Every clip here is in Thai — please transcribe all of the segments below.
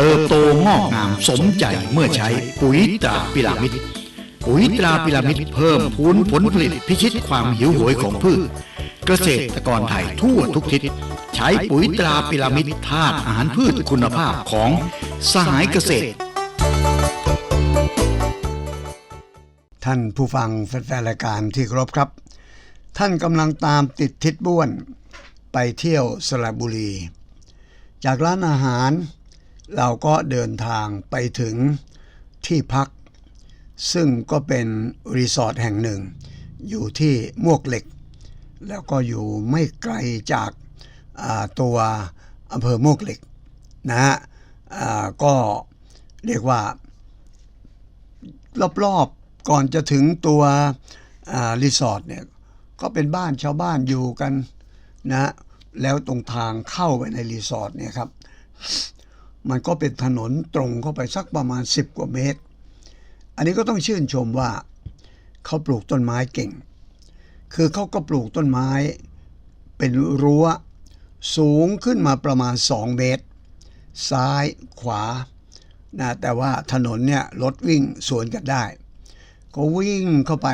เติบโตงอกงามสมใจเมื่อใช้ปุ๋ยตราพิรามิดปุ๋ยตราพิรามิดเพิ่มพูนผลผลิตพิชิตความหิวโหยของพืช เกษตรกรไทยทั่วทุกทิศใช้ปุ๋ยตราพิรามิดธาตุอาหารพืชคุณภาพของสหายเกษตร ท่านผู้ฟังแฟนรายการที่ครพครับ ท่านกำลังตามติดทิศบ้วน ไปเที่ยวสระบุรี จากร้านอาหาร เราก็เดินทางไปถึงที่พัก ซึ่งก็เป็นรีสอร์ทแห่งหนึ่ง อยู่ที่มวกเหล็ก แล้วก็อยู่ไม่ไกลจากาตัวอำเภอมวกเหล็กนะฮะก็เรียกว่ารอบๆก่อนจะถึงตัวรีสอร์ทเนี่ยก็เป็นบ้านชาวบ้านอยู่กันนะแล้วตรงทางเข้าไปในรีสอร์ทเนี่ยครับ มันก็เป็นถนนตรงเข้าไปสักประมาณ 10 กว่าเมตร อันนี้ก็ต้องชื่นชมว่าเขาปลูกต้นไม้เก่ง คือเขาก็ปลูกต้นไม้เป็นรั้วสูงขึ้นมาประมาณ 2 เมตร ซ้ายขวานะแต่ว่าถนนเนี่ยรถวิ่งสวนกันได้ ก็วิ่งเข้าไป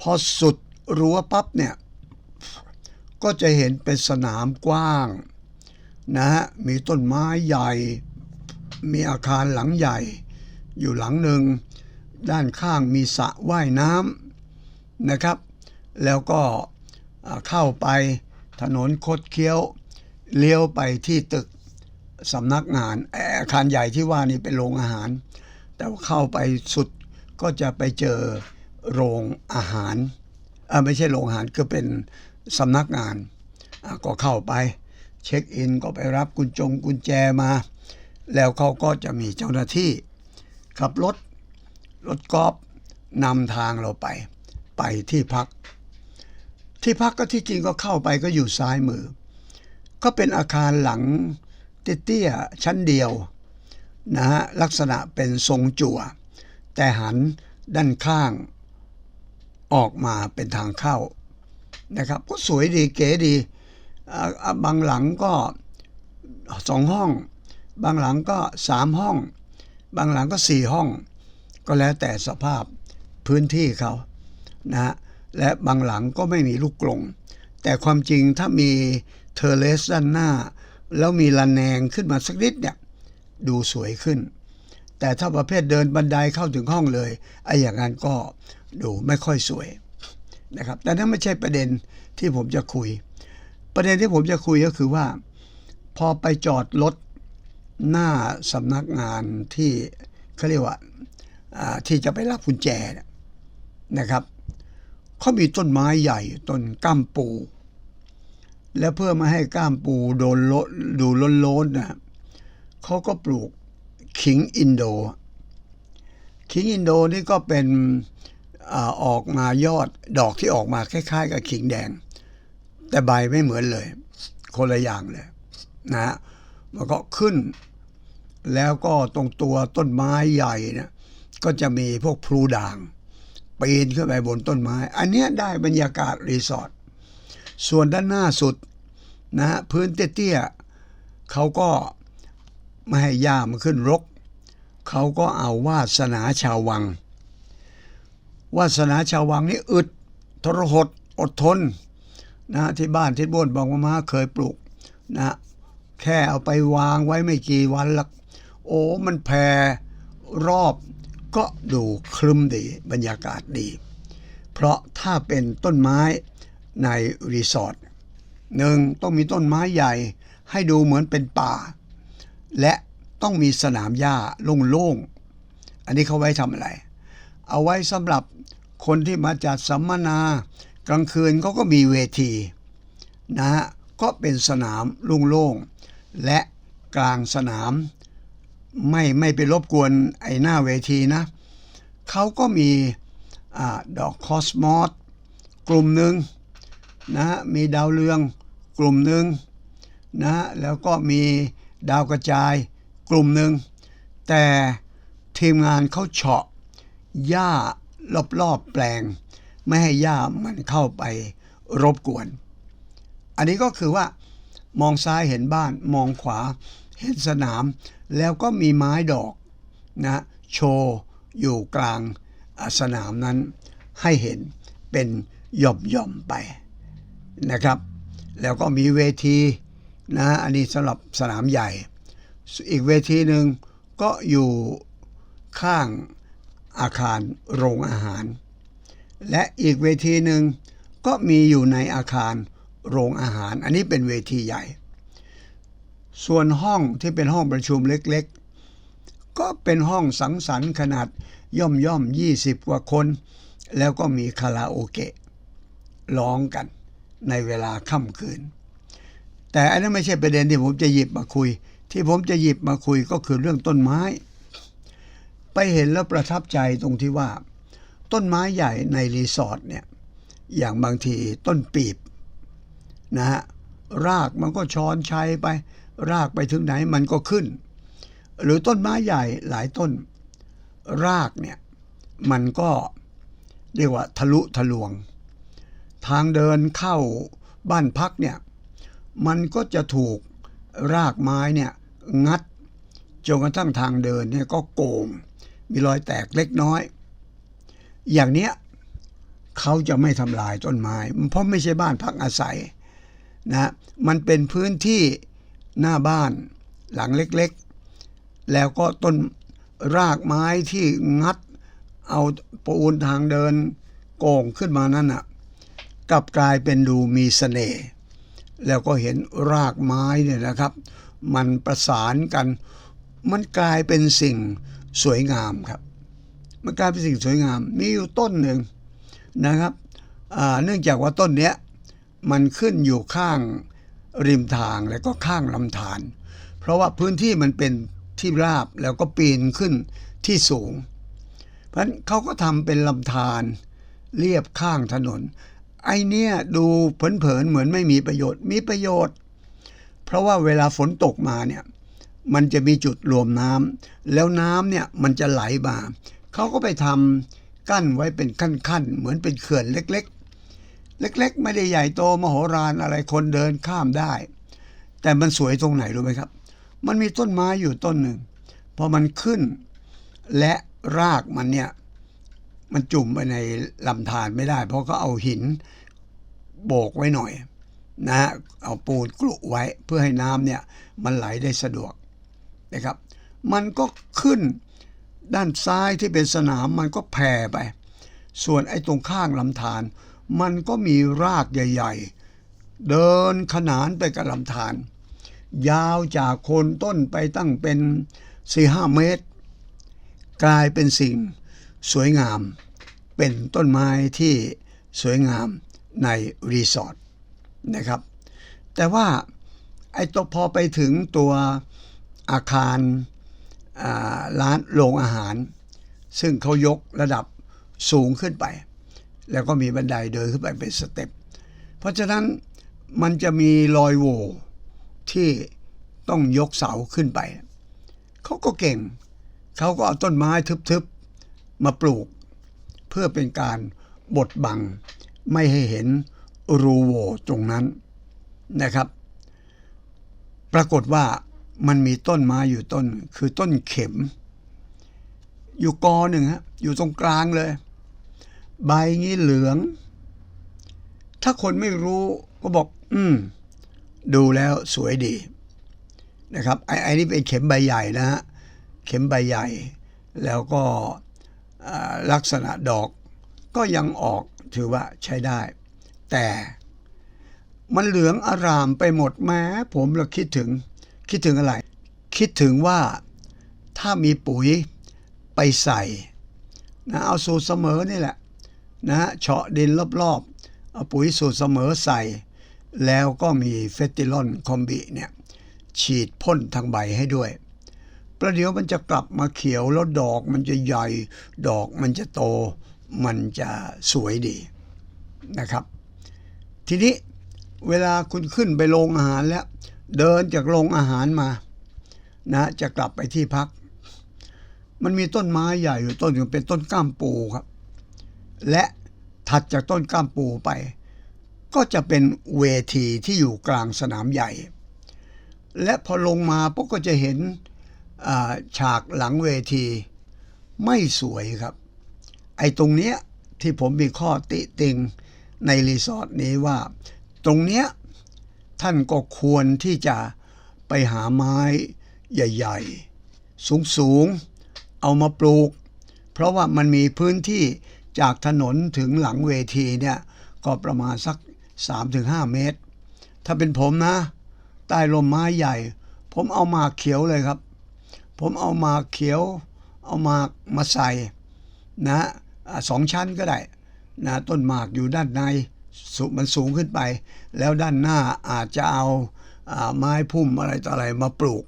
พอสุดรั้วปั๊บเนี่ย ก็จะเห็นเป็นสนามกว้าง นะฮะมีต้นไม้ใหญ่ มีอาคารหลังใหญ่ อยู่หลังหนึ่ง ด้านข้างมีสระว่ายน้ำนะครับ แล้วก็เข้าไปถนนคดเคี้ยวเลี้ยวไปที่ตึกสำนักงานอาคารใหญ่ที่ว่านี่เป็นโรงอาหาร แต่ว่าเข้าไปสุดก็จะไปเจอโรงอาหารไม่ใช่โรงอาหารก็เป็นสำนักงานก็เข้าไป เช็คอินก็ไปรับกุญจงกุญแจมา แล้วเขาก็จะมีเจ้าหน้าที่ ขับรถ รถกอล์ฟนำทางเราไป ไปที่พัก ที่พักก็ที่จริงก็เข้าไปก็อยู่ซ้ายมือ ก็เป็นอาคารหลังเตี้ยๆชั้นเดียวนะฮะลักษณะเป็นทรงจั่ว แต่หันด้านข้างออกมาเป็นทางเข้านะครับก็สวยดีเก๋ดี บางหลังก็สองห้อง บางหลังก็สามห้อง บางหลังก็สี่ห้อง ก็แล้วแต่สภาพพื้นที่เขานะฮะและบางหลังก็ไม่มีลูกกลง แต่ความจริงถ้ามีเทเลสด้านหน้า แล้วมีระแนงขึ้นมาสักนิดเนี่ยดูสวยขึ้น แต่ถ้าประเภทเดินบันไดเข้าถึงห้องเลยไอ้อย่างนั้นก็ดูไม่ค่อยสวยนะครับแต่นั่นไม่ใช่ประเด็นที่ผมจะคุย ประเด็นที่ผมจะคุยก็คือว่า พอไปจอดรถหน้าสำนักงานที่เขาเรียกว่าที่จะไปรับกุญแจเนี่ยนะครับเขามีต้นไม้ใหญ่ต้นก้ามปู และเพื่อไม่ให้ก้ามปูโดนลดูล้นๆนะเขาก็ปลูกขิงอินโด ขิงอินโดนี่ก็เป็นอออกมายอดดอกที่ออกมาคล้ายๆ กับขิงแดง แต่ใบไม่เหมือนเลย คนละอย่างเลยนะฮะมันก็ขึ้น แล้วก็ตรงตัวต้นไม้ใหญ่เนี่ยก็จะมีพวกพลูด่างปีนขึ้นไปบนต้นไม้ อันเนี้ยได้บรรยากาศรีสอร์ทส่วนด้านหน้าสุดนะฮะพื้นเตี้ยๆเขาก็ไม่ให้หญ้ามันขึ้นรก เขาก็เอาวาสนาชาววัง วาสนาชาววังนี่อึด ทรหดอดทน นะที่บ้านที่บ้านบางมะมาเคยปลูกนะแค่เอาไปวางไว้ไม่กี่วันละโอ้มันแผ่รอบก็ดูครึมดีบรรยากาศดี เพราะถ้าเป็นต้นไม้ในรีสอร์ทหนึ่งต้องมีต้นไม้ใหญ่ให้ดูเหมือนเป็นป่า และต้องมีสนามหญ้าโล่งๆ อันนี้เขาไว้ทำอะไร เอาไว้สำหรับคนที่มาจัดสัมมนา กลางคืนเขาก็มีเวทีนะฮะก็เป็นสนามโล่งๆและกลางสนาม ไม่ไม่ไปรบกวนไอ้หน้าเวทีนะเขาก็มีอดอกคอสมอสกลุ่มหนึ่งนะมีดาวเรืองกลุ่มหนึ่งนะฮะแล้วก็มีดาวกระจายกลุ่มหนึ่งแต่ทีมงานเขาเฉาะหญ้ารอบๆแปลง ไม่ให้หญ้ามันเข้าไปรบกวน อันนี้ก็คือว่ามองซ้ายเห็นบ้านมองขวาเห็นสนาม แล้วก็มีไม้ดอกนะโชว์อยู่กลางสนามนั้นให้เห็นเป็นหย่อมย่อมๆไปนะครับ แล้วก็มีเวทีนะอันนี้สำหรับสนามใหญ่ อีกเวทีหนึ่งก็อยู่ข้างอาคารโรงอาหาร และอีกเวทีหนึ่งก็มีอยู่ในอาคารโรงอาหาร อันนี้เป็นเวทีใหญ่ ส่วนห้องที่เป็นห้องประชุมเล็กๆ ก็เป็นห้องสังสรรค์ขนาดย่อมย่อมยี่สิบกว่าคน แล้วก็มีคาราโอเกะร้องกันในเวลาค่ำคืน แต่อันนั้นไม่ใช่ประเด็นที่ผมจะหยิบมาคุย ที่ผมจะหยิบมาคุยก็คือเรื่องต้นไม้ ไปเห็นแล้วประทับใจตรงที่ว่า ต้นไม้ใหญ่ในรีสอร์ทเนี่ยอย่างบางทีต้นปีบนะฮะรากมันก็ช้อนชัยไป รากไปถึงไหนมันก็ขึ้น หรือต้นไม้ใหญ่หลายต้น รากเนี่ยมันก็เรียกว่าทะลุทะลวง ทางเดินเข้าบ้านพักเนี่ยมันก็จะถูกรากไม้เนี่ยงัดจนกระทั่งทางเดินเนี่ยก็โกงมีรอยแตกเล็กน้อย อย่างเนี้ยเขาจะไม่ทำลายต้นไม้ เพราะไม่ใช่บ้านพักอาศัยนะมันเป็นพื้นที่หน้าบ้านหลังเล็กๆ แล้วก็ต้นรากไม้ที่งัดเอาปูนทางเดินโก่งขึ้นมานั่นน่ะกลับกลายเป็นดูมีเสน่ห์แล้วก็เห็นรากไม้เนี่ยนะครับ มันประสานกัน มันกลายเป็นสิ่งสวยงามครับ มันกลายเป็นสิ่งสวยงาม มีอยู่ต้นหนึ่งนะครับเนื่องจากว่าต้นเนี้ยมันขึ้นอยู่ข้างริมทางแล้วก็ข้างลำธาร เพราะว่าพื้นที่มันเป็นที่ราบแล้วก็ปีนขึ้นที่สูง เพราะฉะนั้นเขาก็ทำเป็นลำธารเรียบข้างถนน ไอเนี้ยดูเผินๆเหมือนไม่มีประโยชน์ มีประโยชน์ เพราะว่าเวลาฝนตกมาเนี่ยมันจะมีจุดรวมน้ำแล้วน้ำเนี่ยมันจะไหลมา เขาก็ไปทำกั้นไว้เป็นขั้นๆ เหมือนเป็นเขื่อนเล็กๆ เล็กๆ ไม่ได้ใหญ่โตมโหฬารอะไรคนเดินข้ามได้ แต่มันสวยตรงไหนรู้ไหมครับ มันมีต้นไม้อยู่ต้นหนึ่งพอมันขึ้น และรากมันเนี่ย มันจุ่มไปในลำธารไม่ได้ เพราะเขาเอาหินโบกไว้หน่อยนะฮะเอาปูนกลุไว้เพื่อให้น้ำเนี่ยมันไหลได้สะดวกนะครับ มันก็ขึ้น ด้านซ้ายที่เป็นสนามมันก็แผ่ไป ส่วนไอ้ตรงข้างลำธารมันก็มีรากใหญ่ ๆ เดินขนานไปกับลำธารยาวจากโคนต้นไปตั้งเป็นสี่ห้าเมตร กลายเป็นสิ่งสวยงาม เป็นต้นไม้ที่สวยงามในรีสอร์ทนะครับ แต่ว่าไอ้ตัวพอไปถึงตัวอาคาร ร้านโรงอาหาร ซึ่งเขายกระดับสูงขึ้นไป แล้วก็มีบันไดเดินขึ้นไปเป็นสเต็ปเพราะฉะนั้นมันจะมีรอยโหว่ที่ต้องยกเสาขึ้นไป เขาก็เก่ง เขาก็เอาต้นไม้ทึบๆ มาปลูก เพื่อเป็นการบดบัง ไม่ให้เห็นรูโหว่ตรงนั้นนะครับ ปรากฏว่า มันมีต้นไม้อยู่ต้น คือต้นเข็ม อยู่กอหนึ่งฮะอยู่ตรงกลางเลย ใบงี้เหลือง ถ้าคนไม่รู้ก็บอก อืม ดูแล้วสวยดีนะครับไอ้ไอ้นี่เป็นเข็มใบใหญ่นะฮะเข็มใบใหญ่ แล้วก็ลักษณะดอกก็ยังออกถือว่าใช้ได้ แต่มันเหลืองอารามไปหมดแม้ผมเราคิดถึง คิดถึงอะไร คิดถึงว่าถ้ามีปุ๋ยไปใส่นะเอาสูตรเสมอนี่แหละนะฮะเฉาะดินรอบๆเอาปุ๋ยสูตรเสมอใส่ แล้วก็มีเฟติลอนคอมบิเนี่ยฉีดพ่นทางใบให้ด้วย ประเดี๋ยวมันจะกลับมาเขียวแล้วดอกมันจะใหญ่ ดอกมันจะโต มันจะสวยดีนะครับ ทีนี้เวลาคุณขึ้นไปโรงอาหารแล้ว เดินจากโรงอาหารมานะจะกลับไปที่พัก มันมีต้นไม้ใหญ่อยู่ต้นหนึ่งเป็นต้นก้ามปูครับ และถัดจากต้นก้ามปูไป ก็จะเป็นเวทีที่อยู่กลางสนามใหญ่ และพอลงมาปุ๊บก็จะเห็นฉากหลังเวทีไม่สวยครับ ไอ้ตรงเนี้ยที่ผมมีข้อติติงในรีสอร์ทนี้ว่า ตรงเนี้ย ท่านก็ควรที่จะไปหาไม้ใหญ่ๆ สูงๆ เอามาปลูก เพราะว่ามันมีพื้นที่จากถนนถึงหลังเวทีเนี่ยก็ประมาณสัก 3-5 เมตร ถ้าเป็นผมนะ ใต้ร่มไม้ใหญ่ ผมเอามาเขียวเลยครับ ผมเอามาเขียว เอามามาใส่นะสองชั้นก็ได้นะต้นหมากอยู่ด้านใน มันสูงขึ้นไป แล้วด้านหน้าอาจจะเอาอาไม้พุ่มอะไรต่ออะไรมาปลูก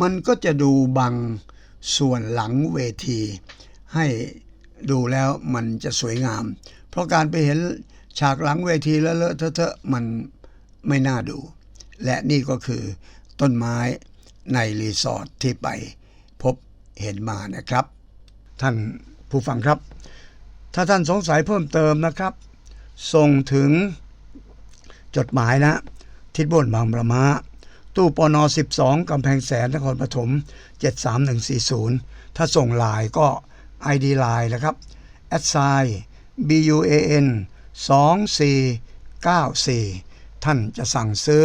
มันก็จะดูบังส่วนหลังเวที ให้ดูแล้วมันจะสวยงาม เพราะการไปเห็นฉากหลังเวทีแล้วเลอะเทอะมันไม่น่าดู และนี่ก็คือต้นไม้ในรีสอร์ทที่ไปพบเห็นมานะครับ ท่านผู้ฟังครับ ถ้าท่านสงสัยเพิ่มเติมนะครับ ส่งถึงจดหมายนะ ทิศบนบางประมาตู้ปน12กำแพงแสนนครปฐม73140 ถ้าส่งลน์ก็ ID ไลน์นะครับ a d s i BUAN 2494 ท่านจะสั่งซื้อ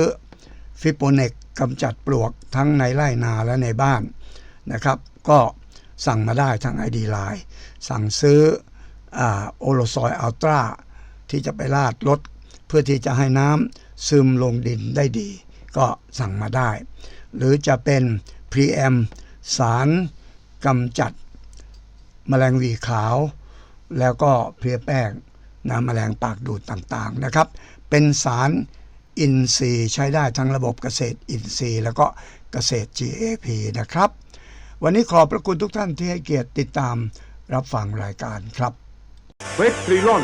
ฟิโปเนกกำจัดปลวกทั้งในไร่นาและในบ้านนะครับ ก็สั่งมาได้ทาง ID ไลน์สั่งซื้อโอโลซอยอัลตรา ที่จะไปลาดรถเพื่อที่จะให้น้ำซึมลงดินได้ดี ก็สั่งมาได้ หรือจะเป็นพรีแอมสารกำจัดแมลงวีขาว แล้วก็เพลียแป้งน้ำแมลงปากดูดต่างๆนะครับ เป็นสารอินทรีย์ใช้ได้ทั้งระบบเกษตรอินทรีย์ แล้วก็เกษตร GAP นะครับ วันนี้ขอบพระคุณทุกท่านที่ให้เกียรติติดตามรับฟังรายการครับเฟสทริลอน